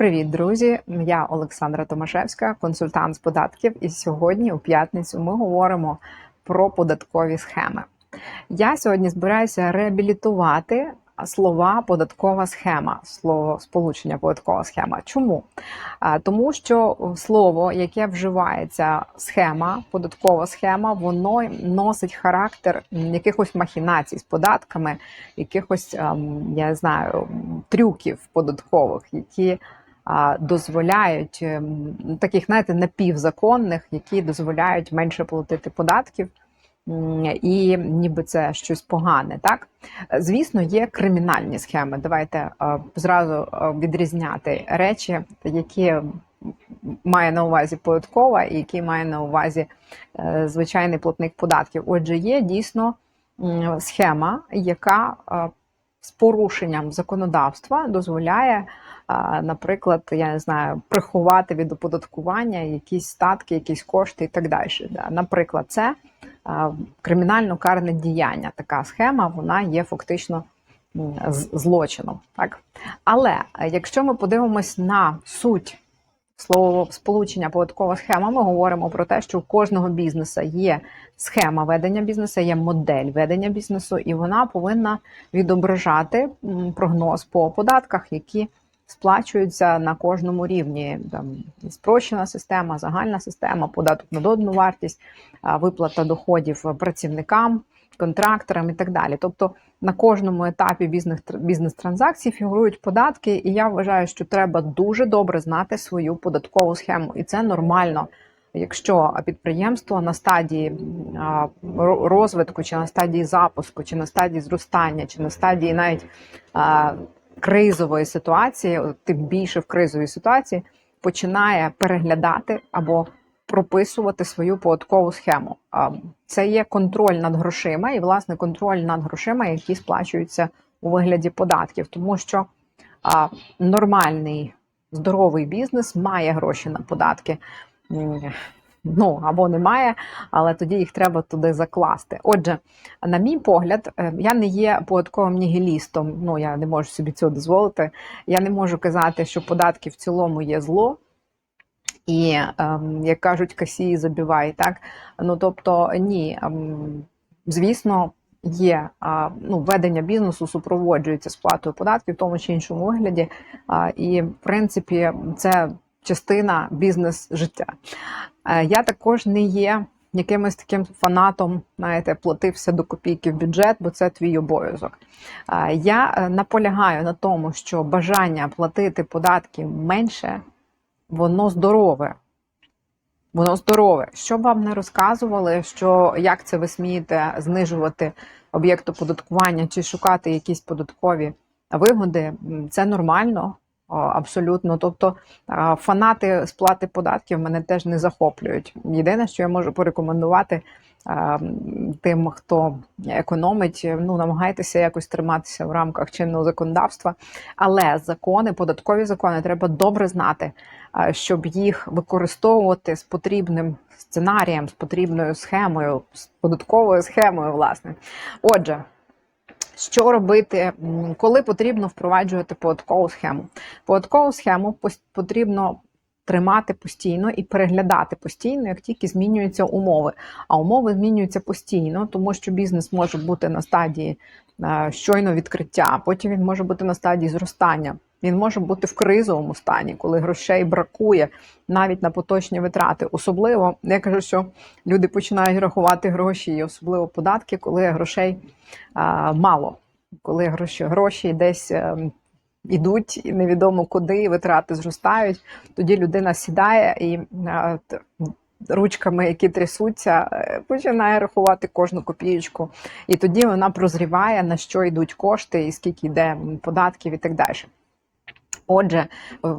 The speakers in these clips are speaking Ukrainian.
Привіт, друзі! Я Олександра Томашевська, консультант з податків. І сьогодні, у п'ятницю, ми говоримо про податкові схеми. Я сьогодні збираюся реабілітувати слова податкова схема, слово сполучення податкова схема. Чому? Тому що слово, яке вживається схема, податкова схема, воно носить характер якихось махінацій з податками, якихось ем, я знаю трюків податкових, які дозволяють ем, таких, знаєте, напівзаконних, які дозволяють менше платити податків. І ніби це щось погане, так звісно, є кримінальні схеми. Давайте е, зразу е, відрізняти речі, які має на увазі податкова і які має на увазі е, звичайний платник податків. Отже, є дійсно схема, яка з порушенням законодавства дозволяє, наприклад, я не знаю, приховати від оподаткування якісь статки, якісь кошти і так далі. Наприклад, це кримінально карне діяння. Така схема вона є фактично злочином. Так? Але якщо ми подивимось на суть слово сполучення податкова схема, ми говоримо про те, що у кожного бізнесу є схема ведення бізнесу, є модель ведення бізнесу, і вона повинна відображати прогноз по податках, які сплачуються на кожному рівні. Там спрощена система, загальна система, податок на додану вартість, виплата доходів працівникам, контракторам і так далі. Тобто на кожному етапі бізнес бізнес-транзакцій фігурують податки, і я вважаю, що треба дуже добре знати свою податкову схему, і це нормально. Якщо підприємство на стадії розвитку, чи на стадії запуску, чи на стадії зростання, чи на стадії навіть кризової ситуації, тим більше в кризовій ситуації, починає переглядати або прописувати свою податкову схему. Це є контроль над грошима, і власне контроль над грошима, які сплачуються у вигляді податків, тому що нормальний здоровий бізнес має гроші на податки. Ну або немає, але тоді їх треба туди закласти. Отже, на мій погляд, е, я не є податковим нігілістом. Ну я не можу собі цього дозволити. Я не можу казати, що податки в цілому є зло. І, ем, як кажуть, касії забивай, так? Ну тобто, ні, ем, звісно, є ну, ведення бізнесу супроводжується сплатою податків в тому чи іншому вигляді. І, в принципі, це частина бізнес-життя. Е, Я також не є якимось таким фанатом, знаєте, платився до копійки в бюджет, бо це твій обов'язок. Е, Я е, наполягаю на тому, що бажання платити податки менше, воно здорове. Воно здорове. Що б вам не розказували, що як це ви смієте знижувати об'єкт оподаткування чи шукати якісь податкові вигоди, це нормально. Абсолютно, тобто фанати сплати податків мене теж не захоплюють. Єдине, що я можу порекомендувати тим, хто економить, ну намагайтеся якось триматися в рамках чинного законодавства. Але закони, податкові закони, треба добре знати, щоб їх використовувати з потрібним сценарієм, з потрібною схемою, з податковою схемою, власне. Отже. Що робити, коли потрібно впроваджувати податкову схему? Податкову схему потрібно тримати постійно і переглядати постійно, як тільки змінюються умови. А умови змінюються постійно, тому що бізнес може бути на стадії е, щойно відкриття, потім він може бути на стадії зростання. Він може бути в кризовому стані, коли грошей бракує навіть на поточні витрати. Особливо я кажу, що люди починають рахувати гроші, і особливо податки, коли грошей а, мало, коли гроші, гроші десь ем, ідуть і невідомо куди, витрати зростають. Тоді людина сідає і ручками, які трясуться, е, починає рахувати кожну копієчку. І тоді вона прозріває, на що йдуть кошти, і скільки йде податків і так далі. Отже, е,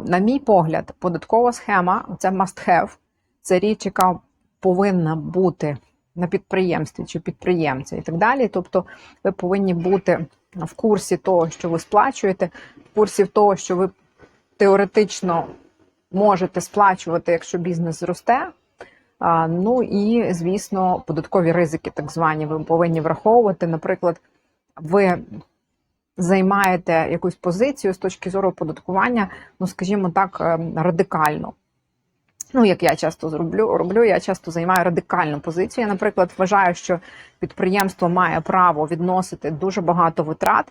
на мій погляд, податкова схема це must have. Це річ, яка повинна бути на підприємстві чи підприємці і так далі. Тобто, ви повинні бути в курсі того, що ви сплачуєте, в курсі того, що ви теоретично можете сплачувати, якщо бізнес зросте. Ну і звісно, податкові ризики, так звані, ви повинні враховувати. Наприклад, ви займаєте якусь позицію з точки зору оподаткування, ну скажімо так, е, радикально. Ну, як я часто зроблю, роблю, я часто займаю радикальну позицію. Я, наприклад, вважаю, що підприємство має право відносити дуже багато витрат,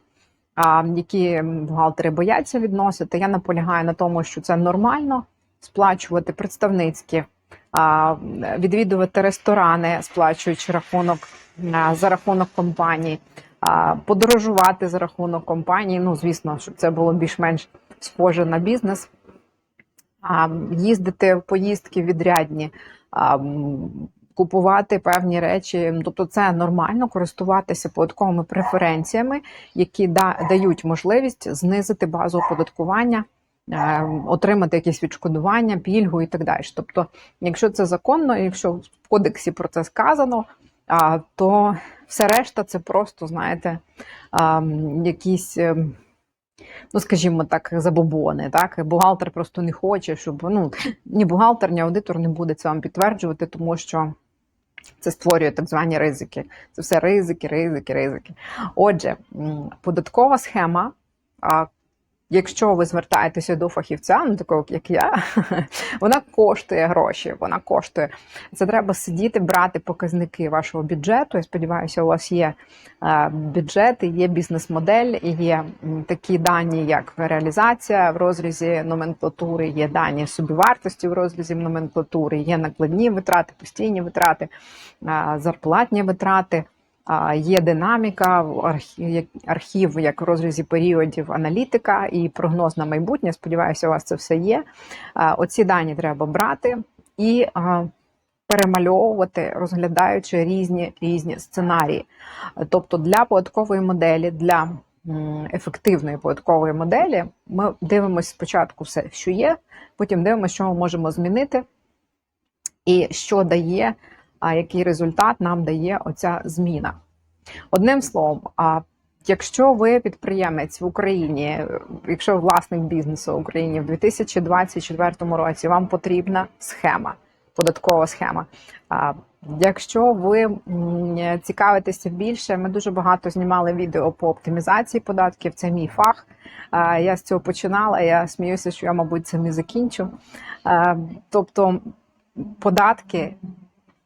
а, які бухгалтери бояться відносити. Я наполягаю на тому, що це нормально сплачувати представницькі, відвідувати ресторани, сплачуючи рахунок за рахунок компанії, а, подорожувати за рахунок компанії. Ну, звісно, щоб це було більш-менш схоже на бізнес їздити в поїздки відрядні, купувати певні речі. Тобто, це нормально користуватися податковими преференціями, які дають можливість знизити базу оподаткування. е, Отримати якісь відшкодування, пільгу і так далі. Тобто, якщо це законно, якщо в кодексі про це сказано, то все решта це просто, знаєте, якісь ем, ну скажімо так, забобони. Так, бухгалтер просто не хоче, щоб ну ні бухгалтер, ні аудитор не буде це вам підтверджувати, тому що це створює так звані ризики. Це все ризики, ризики, ризики. Отже, податкова схема. Якщо ви звертаєтеся до фахівця, ну такого як я, вона коштує гроші. Вона коштує. Це треба сидіти, брати показники вашого бюджету. Я сподіваюся, у вас є е, бюджет, є бізнес-модель, і є такі дані, як реалізація в розрізі номенклатури, є дані собівартості в розрізі номенклатури, є накладні витрати, постійні витрати, е, зарплатні витрати. Є динаміка, архів, як- в розрізі періодів аналітика і прогноз на майбутнє. Сподіваюся, у вас це все є. Оці дані треба брати і перемальовувати, розглядаючи різні різні сценарії. Тобто для податкової моделі, для ефективної податкової моделі, ми дивимося спочатку все, що є, потім дивимося, що ми можемо змінити, і що дає який результат нам дає оця зміна. Одним словом, а якщо ви підприємець в Україні, якщо ви власник бізнесу в Україні в 2024 році, вам потрібна схема, податкова схема. А Якщо ви цікавитеся більше, ми дуже багато знімали відео по оптимізації податків. Це мій фах. А, Я з цього починала. Я сміюся, що я, мабуть, це не закінчу. А, Тобто, податки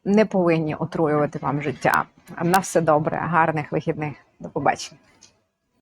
не повинні отруювати вам життя. На все добре, гарних вихідних. До побачення.